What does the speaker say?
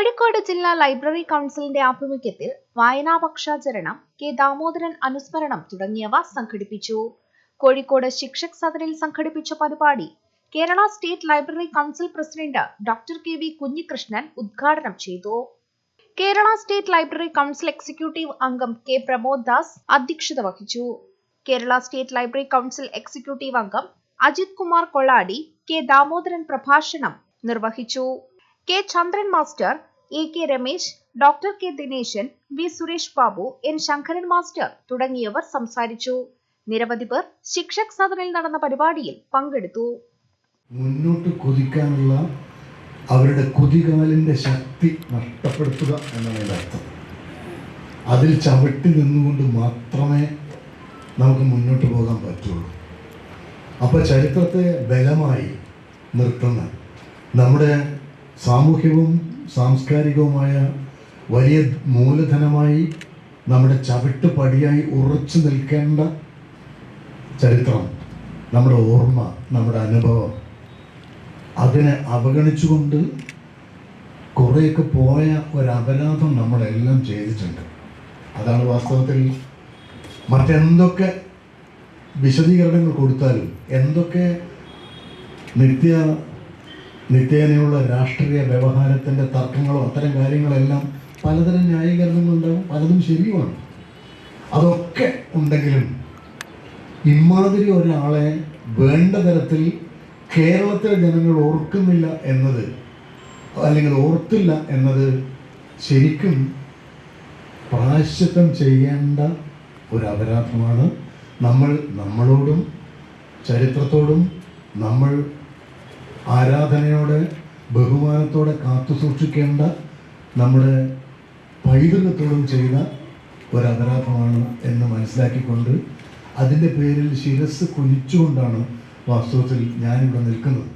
കോഴിക്കോട് ജില്ലാ ലൈബ്രറി കൗൺസിലിന്റെ ആഭിമുഖ്യത്തിൽ വായനാ പക്ഷാചരണം കെ ദാമോദരൻ അനുസ്മരണം തുടങ്ങിയവ സംഘടിപ്പിച്ചു. കോഴിക്കോട് ശിക്ഷക് സദനിൽ സംഘടിപ്പിച്ച പരിപാടി Kerala state library council president doctor K V Kunhikrishnan ഉദ്ഘാടനം ചെയ്തു. Kerala state library council executive അംഗം കെ പ്രമോദ് ദാസ് അധ്യക്ഷത വഹിച്ചു. Kerala state library council executive അംഗം അജിത് കുമാർ കൊള്ളാടി കെ ദാമോദരൻ പ്രഭാഷണം നിർവഹിച്ചു. K Chandran master A K Ramesh doctor K Dineshan V Suresh Babu N Sankaran master തുടങ്ങിയവർ സംസാരിച്ചു. നിരവധി പേർ ശിക്ഷക് സദനിൽ നടന്ന പരിപാടിയിൽ പങ്കെടുത്തു. മുന്നോട്ട് കുതിക്കാനുള്ള അവരുടെ കുതികാലിന്റെ ശക്തി നഷ്ടപ്പെടുത്തുക എന്നതിന്റെ അർത്ഥം. അതിൽ ചവിട്ടി നിന്നുകൊണ്ട് മാത്രമേ നമുക്ക് മുന്നോട്ട് പോകാൻ പറ്റുള്ളൂ. അപ്പോൾ ചരിത്രത്തെ ബലമായി നിർത്തുന്ന നമ്മുടെ സാമൂഹ്യവും സാംസ്കാരികവുമായ വലിയ മൂലധനമായി നമ്മുടെ ചവിട്ടുപടിയായി ഉറച്ചു നിൽക്കേണ്ട ചരിത്രം നമ്മുടെ ഓർമ്മ നമ്മുടെ അനുഭവം അതിനെ അവഗണിച്ചുകൊണ്ട് കുറേയൊക്കെ പോയ ഒരപരാധം നമ്മളെല്ലാം ചെയ്തിട്ടുണ്ട്. അതാണ് വാസ്തവത്തിൽ മറ്റെന്തൊക്കെ വിശദീകരണങ്ങൾ കൊടുത്താലും എന്തൊക്കെ നിത്യ നിത്യേനയുള്ള രാഷ്ട്രീയ വ്യവഹാരത്തിന്റെ തർക്കങ്ങളോ അത്തരം കാര്യങ്ങളെല്ലാം പലതരം ന്യായീകരണങ്ങളുണ്ടാവും പലതും ശരിയുമാണ്. അതൊക്കെ ഉണ്ടെങ്കിലും ഇമാതിരി ഒരാളെ വേണ്ട തരത്തിൽ കേരളത്തിലെ ജനങ്ങൾ ഓർക്കുന്നില്ല എന്നത് അല്ലെങ്കിൽ ഓർത്തില്ല എന്നത് ശരിക്കും പ്രായശ്ചിത്തം ചെയ്യേണ്ട ഒരു അപരാധമാണ്. നമ്മൾ നമ്മളോടും ചരിത്രത്തോടും നമ്മൾ ആരാധനയോടെ ബഹുമാനത്തോടെ കാത്തു സൂക്ഷിക്കേണ്ട നമ്മുടെ പൈതൃകത്തോടും ചെയ്ത ഒരു അപരാധമാണ് എന്ന് മനസ്സിലാക്കിക്കൊണ്ട് അതിന്റെ പേരിൽ ശിരസ് കുനിച്ചുകൊണ്ടാണ് വാസ്തവത്തിൽ ഞാനിവിടെ നിൽക്കുന്നത്.